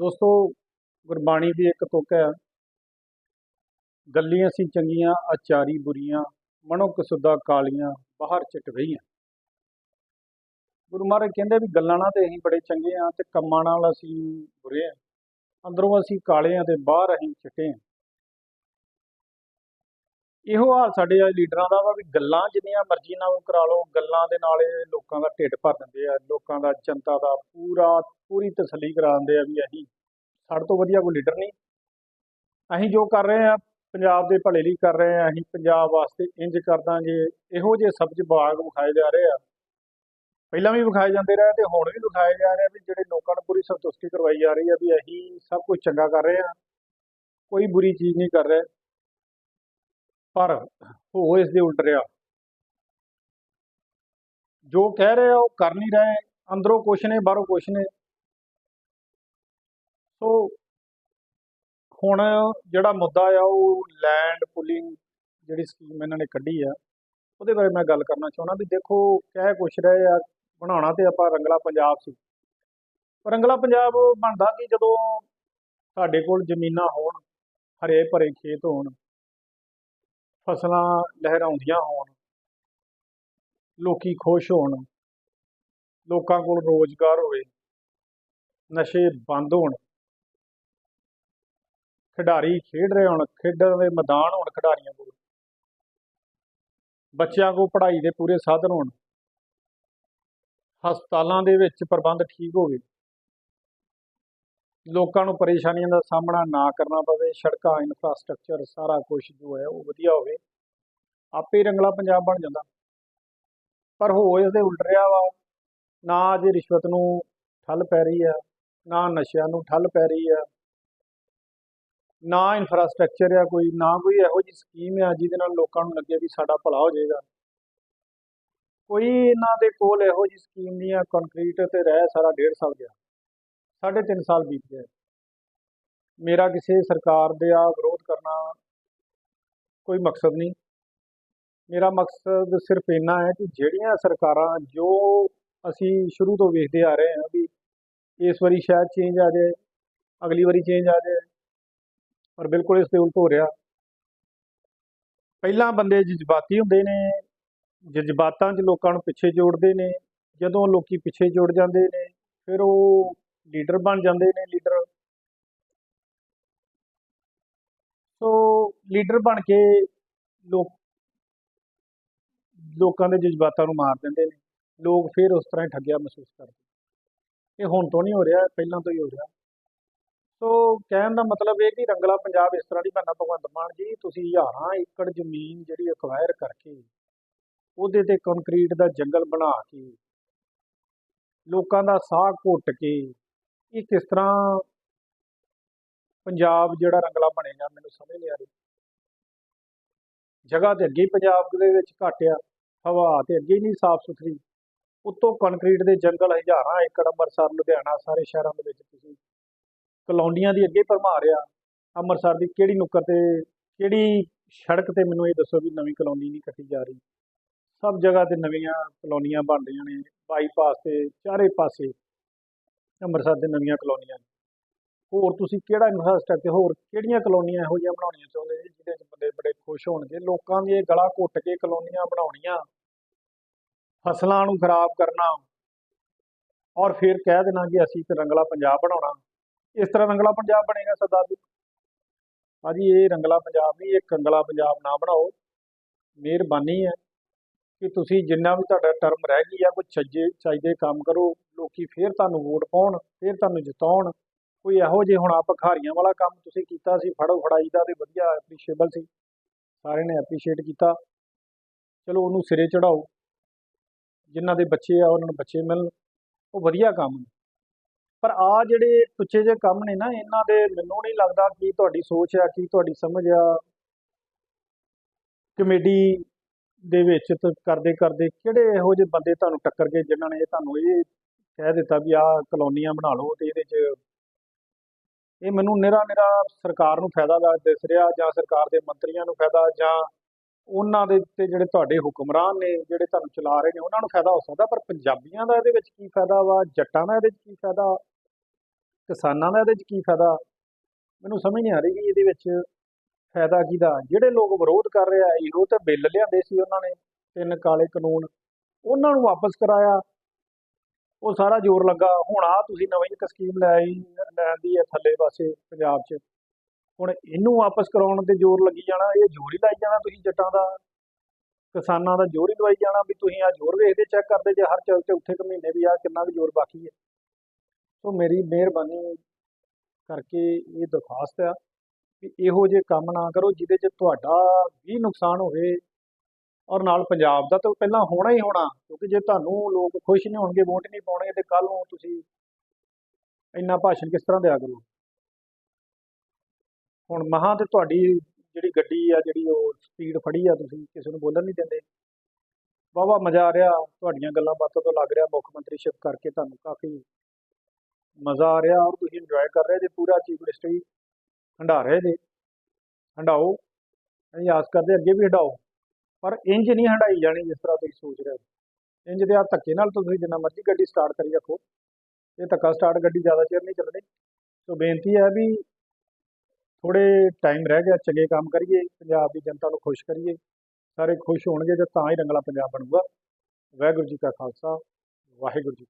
ਦੋਸਤੋ, ਗੁਰਬਾਣੀ ਦੀ ਇੱਕ ਤੁਕ ਹੈ। ਗੱਲੀਆਂ ਸੀ ਚੰਗੀਆਂ ਆਚਾਰੀ ਬੁਰੀਆਂ ਮਨੋ ਕਸੁਦਾ ਕਾਲੀਆਂ, ਬਾਹਰ ਚਿਟ ਰਹੀਆਂ। ਗੁਰੂ ਮਹਾਰਾਜ ਕਹਿੰਦੇ ਵੀ ਗੱਲਾਂ ਨਾਲ ਤੇ ਅਸੀਂ ਬੜੇ ਚੰਗੇ ਆ ਤੇ ਕੰਮਾਂ ਨਾਲ ਅਸੀਂ ਬੁਰੇ ਆ ਅੰਦਰੋਂ ਅਸੀਂ ਕਾਲੇ ਆ ਤੇ ਬਾਹਰ ਅਸੀਂ ਚਿੱਟੇ ਆ ਇਹੋ ਹਾਲ ਸਾਡੇ ਲੀਡਰਾਂ ਦਾ ਵਾ ਵੀ ਗੱਲਾਂ ਜਿੰਨੀਆਂ ਮਰਜ਼ੀ ਨਾਲ ਉਹ ਕਰਾ ਲਓ, ਗੱਲਾਂ ਦੇ ਨਾਲ ਇਹ ਲੋਕਾਂ ਦਾ ਢਿੱਡ ਭਰ ਦਿੰਦੇ ਆ, ਲੋਕਾਂ ਦਾ ਜਨਤਾ ਦਾ ਪੂਰਾ, ਪੂਰੀ ਤਸੱਲੀ ਕਰਾ ਦਿੰਦੇ ਆ ਵੀ ਅਸੀਂ ਸਾਡੇ ਤੋਂ ਵਧੀਆ ਕੋਈ ਲੀਡਰ ਨਹੀਂ। ਅਸੀਂ ਜੋ ਕਰ ਰਹੇ ਆ ਪੰਜਾਬ ਦੇ ਭਲੇ ਲਈ ਕਰ ਰਹੇ ਆ ਅਸੀਂ ਪੰਜਾਬ ਵਾਸਤੇ ਇੰਜ ਕਰ ਦਾਂਗੇ। ਇਹੋ ਜਿਹੇ ਸਬਜ਼ ਬਾਗ ਵਿਖਾਏ ਜਾ ਰਹੇ ਆ। ਪਹਿਲਾਂ ਵੀ ਵਿਖਾਏ ਜਾਂਦੇ ਰਹੇ ਤੇ ਹੁਣ ਵੀ ਵਿਖਾਏ ਜਾ ਰਹੇ ਆ ਵੀ ਜਿਹੜੇ ਲੋਕਾਂ ਨੂੰ ਪੂਰੀ ਸੰਤੁਸ਼ਟੀ ਕਰਵਾਈ ਜਾ ਰਹੀ ਆ ਵੀ ਅਸੀਂ ਸਭ ਕੁਝ ਚੰਗਾ ਕਰ ਰਹੇ ਆ ਕੋਈ ਬੁਰੀ ਚੀਜ਼ ਨਹੀਂ ਕਰ ਰਹੇ। ਪਰ ਹੋ ਇਸ ਦੇ ਉਲਟ ਰਿਹਾ। ਜੋ ਕਹਿ ਰਹੇ ਆ ਉਹ ਕਰ ਨਹੀਂ ਰਹੇ। ਅੰਦਰੋਂ ਕੁਛ ਨੇ, ਬਾਹਰੋਂ ਕੁਛ ਨੇ। ਸੋ ਹੁਣ ਜਿਹੜਾ ਮੁੱਦਾ ਆ, ਉਹ ਲੈਂਡ ਪੁਲਿੰਗ ਜਿਹੜੀ ਸਕੀਮ ਇਹਨਾਂ ਨੇ ਕੱਢੀ ਆ, ਉਹਦੇ ਬਾਰੇ ਮੈਂ ਗੱਲ ਕਰਨਾ ਚਾਹੁੰਦਾ ਵੀ ਦੇਖੋ, ਕਹਿ ਕੁਛ ਰਹੇ ਆ, ਬਣਾਉਣਾ ਤੇ ਆਪਾਂ ਰੰਗਲਾ ਪੰਜਾਬ ਸੀ। ਪਰ ਰੰਗਲਾ ਪੰਜਾਬ ਬਣਦਾ ਕਿ ਜਦੋਂ ਸਾਡੇ ਕੋਲ ਜ਼ਮੀਨਾਂ ਹੋਣ, ਹਰੇ ਭਰੇ ਖੇਤ ਹੋਣ, ਫਸਲਾਂ ਲਹਿਰਾਉਂਦੀਆਂ ਹੋਣ, ਲੋਕੀ ਖੁਸ਼ ਹੋਣ, ਲੋਕਾਂ ਕੋਲ ਰੋਜ਼ਗਾਰ ਹੋਵੇ, ਨਸ਼ੇ ਬੰਦ ਹੋਣ ਖਿਡਾਰੀ ਖੇਡ ਰਹੇ ਹੋਣ, ਖੇਡਣ ਦੇ ਮੈਦਾਨ ਹੋਣ ਖਿਡਾਰੀਆਂ ਕੋਲ। ਬੱਚਿਆਂ ਕੋਲ ਪੜ੍ਹਾਈ ਦੇ ਪੂਰੇ ਸਾਧਨ ਹੋਣ। ਹਸਪਤਾਲਾਂ ਦੇ ਵਿੱਚ ਪ੍ਰਬੰਧ ਠੀਕ ਹੋਵੇ। ਲੋਕਾਂ ਨੂੰ ਪਰੇਸ਼ਾਨੀਆਂ ਦਾ ਸਾਹਮਣਾ ਨਾ ਕਰਨਾ ਪਵੇ। ਸੜਕਾਂ ਇਨਫਰਾਸਟ੍ਰਕਚਰ ਸਾਰਾ ਕੁਝ ਜੋ ਹੈ ਉਹ ਵਧੀਆ ਹੋਵੇ। ਆਪੇ ਰੰਗਲਾ ਪੰਜਾਬ ਬਣ ਜਾਂਦਾ। ਪਰ ਹੋ ਇਸ ਦੇ ਉਲਟ ਰਿਹਾ ਵਾ। ਨਾ ਅਜੇ ਰਿਸ਼ਵਤ ਨੂੰ ਠੱਲ ਪੈ ਰਹੀ ਆ, ਨਾ ਨਸ਼ਿਆਂ ਨੂੰ ਠੱਲ ਪੈ ਰਹੀ ਆ। ਨਾ ਇਨਫਰਾਸਟ੍ਰਕਚਰ ਆ ਕੋਈ, ਨਾ ਕੋਈ ਇਹੋ ਜਿਹੀ ਸਕੀਮ ਆ ਜਿਹਦੇ ਨਾਲ ਲੋਕਾਂ ਨੂੰ ਲੱਗੇ ਵੀ ਸਾਡਾ ਭਲਾ ਹੋ ਜਾਏਗਾ। ਕੋਈ ਇਹਨਾਂ ਦੇ ਕੋਲ ਇਹੋ ਜਿਹੀ ਸਕੀਮ ਨਹੀਂ ਆ ਕੰਕਰੀਟ ਤੇ ਰਹਿ ਸਾਰਾ ਡੇਢ ਸਾਲ ਗਿਆ। ਸਾਢੇ ਤਿੰਨ ਸਾਲ ਬੀਤ ਗਏ। ਮੇਰਾ ਕਿਸੇ ਸਰਕਾਰ ਦੇ ਆ ਵਿਰੋਧ ਕਰਨਾ ਕੋਈ ਮਕਸਦ ਨਹੀਂ। ਮੇਰਾ ਮਕਸਦ ਸਿਰਫ ਇੰਨਾ ਹੈ ਕਿ ਜਿਹੜੀਆਂ ਸਰਕਾਰਾਂ ਜੋ ਅਸੀਂ ਸ਼ੁਰੂ ਤੋਂ ਵੇਖਦੇ ਆ ਰਹੇ ਹਾਂ ਵੀ ਇਸ ਵਾਰੀ ਸ਼ਾਇਦ ਚੇਂਜ ਆ ਜਾਏ, ਅਗਲੀ ਵਾਰੀ ਚੇਂਜ ਆ ਜਾਏ ਪਰ ਬਿਲਕੁਲ ਇਸ ਦੇ ਉਲਟ ਹੋ ਰਿਹਾ। ਪਹਿਲਾਂ ਬੰਦੇ ਜਜ਼ਬਾਤੀ ਹੁੰਦੇ ਨੇ, ਜਜ਼ਬਾਤਾਂ 'ਚ ਲੋਕਾਂ ਨੂੰ ਪਿੱਛੇ ਜੋੜਦੇ ਨੇ, ਜਦੋਂ ਲੋਕੀ ਪਿੱਛੇ ਜੁੜ ਜਾਂਦੇ ਨੇ, ਫਿਰ ਉਹ ਲੀਡਰ ਬਣ ਜਾਂਦੇ ਨੇ ਲੀਡਰ। ਸੋ ਲੀਡਰ ਬਣ ਕੇ ਲੋਕ, ਲੋਕਾਂ ਦੇ ਜਜ਼ਬਾਤਾਂ ਨੂੰ ਮਾਰ ਦਿੰਦੇ ਨੇ। ਲੋਕ ਫਿਰ ਉਸ ਤਰ੍ਹਾਂ ਹੀ ਠੱਗਿਆ ਮਹਿਸੂਸ ਕਰਦੇ ਇਹ ਹੁਣ ਤੋਂ ਨਹੀਂ ਹੋ ਰਿਹਾ, ਪਹਿਲਾਂ ਤੋਂ ਹੀ ਹੋ ਰਿਹਾ। ਸੋ ਕਹਿਣ ਦਾ ਮਤਲਬ ਇਹ ਕਿ ਰੰਗਲਾ ਪੰਜਾਬ ਇਸ ਤਰ੍ਹਾਂ ਦੀ ਬਣਨਾ ਭਗਵੰਤ ਮਾਨ ਜੀ, ਤੁਸੀਂ ਹਜ਼ਾਰਾਂ ਏਕੜ ਜ਼ਮੀਨ ਜਿਹੜੀ ਅਕਵਾਇਰ ਕਰਕੇ ਉਹਦੇ ਤੇ ਕੰਕਰੀਟ ਦਾ ਜੰਗਲ ਬਣਾ ਕੇ ਲੋਕਾਂ ਦਾ ਸਾਹ ਘੁੱਟ ਕੇ ਇਹ ਕਿਸ ਤਰ੍ਹਾਂ ਪੰਜਾਬ ਜਿਹੜਾ ਰੰਗਲਾ ਬਣੇਗਾ ਮੈਨੂੰ ਸਮਝ ਨਹੀਂ ਆ ਰਹੀ। ਜਗ੍ਹਾ ਤੇ ਅੱਗੇ ਪੰਜਾਬ ਦੇ ਵਿੱਚ ਘੱਟ ਆ ਹਵਾ ਤੇ ਅੱਗੇ ਨਹੀਂ ਸਾਫ਼ ਸੁਥਰੀ। ਉੱਤੋਂ ਕੰਕਰੀਟ ਦੇ ਜੰਗਲ ਹਜ਼ਾਰਾਂ ਏਕੜ ਅੰਮ੍ਰਿਤਸਰ, ਲੁਧਿਆਣਾ, ਸਾਰੇ ਸ਼ਹਿਰਾਂ ਦੇ ਵਿੱਚ ਤੁਸੀਂ ਕਲੋਨੀਆਂ ਦੀ ਅੱਗੇ ਭਰਮਾਰ ਆ ਅੰਮ੍ਰਿਤਸਰ ਦੀ ਕਿਹੜੀ ਨੁੱਕਰ ਤੇ, ਕਿਹੜੀ ਸੜਕ ਤੇ ਮੈਨੂੰ ਇਹ ਦੱਸੋ ਵੀ ਨਵੀਂ ਕਲੋਨੀ ਨਹੀਂ ਕੱਟੀ ਜਾ ਰਹੀ। ਸਭ ਜਗ੍ਹਾ ਤੇ ਨਵੀਆਂ ਕਲੋਨੀਆਂ ਬਣ ਰਹੀਆਂ ਨੇ ਬਾਈਪਾਸ ਤੇ ਚਾਰੇ ਪਾਸੇ ਅੰਮ੍ਰਿਤਸਰ ਦੇ ਨਵੀਆਂ ਕਲੋਨੀਆਂ ਨੇ। ਹੋਰ ਤੁਸੀਂ ਕਿਹੜਾ ਇਨਫਰਾਸਟ੍ਰਕਚਰ ਹੋਰ ਕਿਹੜੀਆਂ ਕਲੋਨੀਆਂ ਇਹੋ ਜਿਹੀਆਂ ਬਣਾਉਣੀਆਂ ਚਾਹੁੰਦੇ ਜੀ, ਜਿਹਦੇ 'ਚ ਬੰਦੇ ਬੜੇ ਖੁਸ਼ ਹੋਣਗੇ? ਲੋਕਾਂ ਦੀ ਗਲਾ ਘੁੱਟ ਕੇ ਕਲੋਨੀਆਂ ਬਣਾਉਣੀਆਂ। ਫਸਲਾਂ ਨੂੰ ਖਰਾਬ ਕਰਨਾ। ਔਰ ਫਿਰ ਕਹਿ ਦੇਣਾ ਕਿ ਅਸੀਂ ਤੇ ਰੰਗਲਾ ਪੰਜਾਬ ਬਣਾਉਣਾ। ਇਸ ਤਰ੍ਹਾਂ ਰੰਗਲਾ ਪੰਜਾਬ ਬਣੇਗਾ ਸਰਦਾਰ ਜੀ। ਭਾਜੀ, ਇਹ ਰੰਗਲਾ ਪੰਜਾਬ ਨਹੀਂ, ਇਹ ਕੰਗਲਾ ਪੰਜਾਬ ਨਾ ਬਣਾਓ। ਮਿਹਰਬਾਨੀ ਹੈ ਕਿ ਤੁਸੀਂ ਜਿੰਨਾ ਵੀ ਤੁਹਾਡਾ ਟਰਮ ਰਹਿ ਗਈ ਆ, ਕੋਈ ਛੱਜੇ ਚਾਹੀਦੇ ਕੰਮ ਕਰੋ, ਲੋਕੀ ਫੇਰ ਤੁਹਾਨੂੰ ਵੋਟ ਪਾਉਣ, ਫੇਰ ਤੁਹਾਨੂੰ ਜਿਤਾਉਣ। ਕੋਈ ਇਹੋ ਜਿਹੇ ਹੁਣ ਆ ਭਖਾਰੀਆਂ ਵਾਲਾ ਕੰਮ ਤੁਸੀਂ ਕੀਤਾ ਸੀ, ਫੜੋ ਫੜਾਈ ਦਾ ਤੇ ਵਧੀਆ ਐਪਰੀਸ਼ੀਏਬਲ ਸੀ। ਸਾਰਿਆਂ ਨੇ ਐਪਰੀਸ਼ੀਏਟ ਕੀਤਾ। ਚਲੋ ਉਹਨੂੰ ਸਿਰੇ ਚੜਾਓ। ਜਿਨ੍ਹਾਂ ਦੇ ਬੱਚੇ ਆ, ਉਹਨਾਂ ਨੂੰ ਬੱਚੇ ਮਿਲਣ। ਉਹ ਵਧੀਆ ਕੰਮ ਨੇ। ਪਰ ਆ ਜਿਹੜੇ ਟੁੱਚੇ ਜਿਹੇ ਕੰਮ ਨੇ ਨਾ, ਇਹਨਾਂ ਦੇ ਮੈਨੂੰ ਨਹੀਂ ਲੱਗਦਾ ਕੀ ਤੁਹਾਡੀ ਸੋਚ ਆ, ਕੀ ਤੁਹਾਡੀ ਸਮਝ ਆ। ਕਮੇਡੀ ਦੇ ਵਿੱਚ ਕਰਦੇ ਕਰਦੇ ਕਿਹੜੇ ਇਹੋ ਜਿਹੇ ਬੰਦੇ ਤੁਹਾਨੂੰ ਟੱਕਰ ਗਏ ਜਿਨ੍ਹਾਂ ਨੇ ਤੁਹਾਨੂੰ ਇਹ ਕਹਿ ਦਿੱਤਾ ਵੀ ਆਹ ਕਲੋਨੀਆਂ ਬਣਾ ਲਓ ਤੇ ਇਹਦੇ 'ਚ ਇਹ ਮੈਨੂੰ ਨਿਰਾ ਨਿਰਾ ਸਰਕਾਰ ਨੂੰ ਫਾਇਦਾ ਲੱਗ ਦਿਸ ਰਿਹਾ ਜਾਂ ਸਰਕਾਰ ਦੇ ਮੰਤਰੀਆਂ ਨੂੰ ਫਾਇਦਾ ਜਾਂ ਉਹਨਾਂ ਦੇ ਤੇ ਜਿਹੜੇ ਤੁਹਾਡੇ ਹੁਕਮਰਾਨ ਨੇ, ਜਿਹੜੇ ਤੁਹਾਨੂੰ ਚਲਾ ਰਹੇ ਨੇ, ਉਹਨਾਂ ਨੂੰ ਫਾਇਦਾ ਹੋ ਸਕਦਾ, ਪਰ ਪੰਜਾਬੀਆਂ ਦਾ ਇਹਦੇ ਵਿੱਚ ਕੀ ਫਾਇਦਾ ਵਾ, ਜੱਟਾਂ ਦਾ ਇਹਦੇ ਵਿੱਚ ਕੀ ਫਾਇਦਾ? ਕਿਸਾਨਾਂ ਦਾ ਇਹਦੇ 'ਚ ਕੀ ਫਾਇਦਾ? ਮੈਨੂੰ ਸਮਝ ਨਹੀਂ ਆ ਰਹੀ ਵੀ ਇਹਦੇ ਵਿੱਚ ਫਾਇਦਾ ਕਿਹਦਾ? ਜਿਹੜੇ ਲੋਕ ਵਿਰੋਧ ਕਰ ਰਹੇ ਆ, ਇਹੋ ਤਾਂ ਬਿੱਲ ਲਿਆਂਦੇ ਸੀ ਉਹਨਾਂ ਨੇ, ਤਿੰਨ ਕਾਲੇ ਕਾਨੂੰਨ। ਉਹਨਾਂ ਨੂੰ ਵਾਪਸ ਕਰਾਇਆ। ਉਹ ਸਾਰਾ ਜ਼ੋਰ ਲੱਗਾ, ਹੁਣ ਆ ਤੁਸੀਂ ਨਵੀਂ ਇੱਕ ਸਕੀਮ ਲੈ ਆਈ, ਲੈਣ ਦੀ ਹੈ ਥੱਲੇ ਪਾਸੇ ਪੰਜਾਬ 'ਚ। ਹੁਣ ਇਹਨੂੰ ਵਾਪਸ ਕਰਾਉਣ ਤੇ ਜ਼ੋਰ ਲੱਗੀ ਜਾਣਾ, ਇਹ ਜ਼ੋਰ ਹੀ ਲਾਈ ਜਾਣਾ ਤੁਸੀਂ ਜੱਟਾਂ ਦਾ। ਕਿਸਾਨਾਂ ਦਾ ਜ਼ੋਰ ਹੀ ਲਵਾਈ ਜਾਣਾ ਵੀ ਤੁਸੀਂ ਆ ਜ਼ੋਰ ਵੇਖਦੇ, ਚੈੱਕ ਕਰਦੇ ਜੇ ਹਰ ਚੌਥੇ ਉੱਥੇ ਕੁ ਮਹੀਨੇ ਵੀ ਆ ਕਿੰਨਾ ਕੁ ਜ਼ੋਰ ਬਾਕੀ ਹੈ। ਸੋ ਮੇਰੀ ਮਿਹਰਬਾਨੀ ਕਰਕੇ ਇਹ ਦਰਖਾਸਤ ਆ ਕਿ ਇਹੋ ਜਿਹੇ ਕੰਮ ਨਾ ਕਰੋ, ਜਿਹਦੇ 'ਚ ਤੁਹਾਡਾ ਵੀ ਨੁਕਸਾਨ ਹੋਵੇ ਔਰ ਨਾਲ ਪੰਜਾਬ ਦਾ ਤਾਂ ਪਹਿਲਾਂ ਹੋਣਾ ਹੀ ਹੋਣਾ, ਕਿਉਂਕਿ ਜੇ ਤੁਹਾਨੂੰ ਲੋਕ ਖੁਸ਼ ਨਹੀਂ ਹੋਣਗੇ, ਵੋਟ ਨਹੀਂ ਪਾਉਣਗੇ, ਤੇ ਕੱਲ ਨੂੰ ਤੁਸੀਂ ਇੰਨਾ ਭਾਸ਼ਣ ਕਿਸ ਤਰ੍ਹਾਂ ਦਿਆ ਕਰੋ ਹੁਣ ਮਹਾਂ ਤੇ ਤੁਹਾਡੀ ਜਿਹੜੀ ਗੱਡੀ ਆ, ਜਿਹੜੀ ਉਹ ਸਪੀਡ ਫੜੀ ਆ ਤੁਸੀਂ, ਕਿਸੇ ਨੂੰ ਬੋਲਣ ਨਹੀਂ ਦਿੰਦੇ। ਵਾਹਵਾ ਮਜ਼ਾ ਆ ਰਿਹਾ, ਤੁਹਾਡੀਆਂ ਗੱਲਾਂ ਬਾਤਾਂ ਤੋਂ ਲੱਗ ਰਿਹਾ, ਮੁੱਖ ਮੰਤਰੀ ਮੰਤਰੀਸ਼ਿਪ ਕਰਕੇ ਤੁਹਾਨੂੰ ਕਾਫੀ ਮਜ਼ਾ ਆ ਰਿਹਾ ਔਰ ਤੁਸੀਂ ਇੰਜੋਏ ਕਰ ਰਹੇ ਜੇ ਪੂਰਾ ਚੀਫ ਮਿਨਿਸਟਰੀ ਹੰਡਾ ਰਹੇ ਜੇ। ਹੰਡਾਓ। ਅਸੀਂ ਆਸ ਕਰਦੇ ਅੱਗੇ ਵੀ ਹੰਡਾਓ। ਪਰ ਇੰਜ ਨਹੀਂ ਹੰਡਾਈ ਜਾਣੀ ਜਿਸ ਤਰ੍ਹਾਂ ਤੁਸੀਂ ਸੋਚ ਰਹੇ ਹੋ। ਇੰਜ ਦੇ ਆ ਧੱਕੇ ਨਾਲ ਤੁਸੀਂ ਜਿੰਨਾ ਮਰਜ਼ੀ ਗੱਡੀ ਸਟਾਰਟ ਕਰੀ ਰੱਖੋ। ਇਹ ਧੱਕਾ ਸਟਾਰਟ ਗੱਡੀ ਜ਼ਿਆਦਾ ਚਿਰ ਨਹੀਂ ਚੱਲਣੀ। ਸੋ ਬੇਨਤੀ ਹੈ ਵੀ ਥੋੜੇ ਟਾਈਮ ਰਹਿ ਗਿਆ, ਚੰਗੇ ਕੰਮ ਕਰੀਏ, ਪੰਜਾਬ ਦੀ ਜਨਤਾ ਨੂੰ ਖੁਸ਼ ਕਰੀਏ। ਸਾਰੇ ਖੁਸ਼ ਹੋਣਗੇ ਤੇ ਤਾਂ ਹੀ ਰੰਗਲਾ ਪੰਜਾਬ ਬਣੂਗਾ। ਵਾਹਿਗੁਰੂ ਜੀ ਕਾ ਖਾਲਸਾ, ਵਾਹਿਗੁਰੂ ਜੀ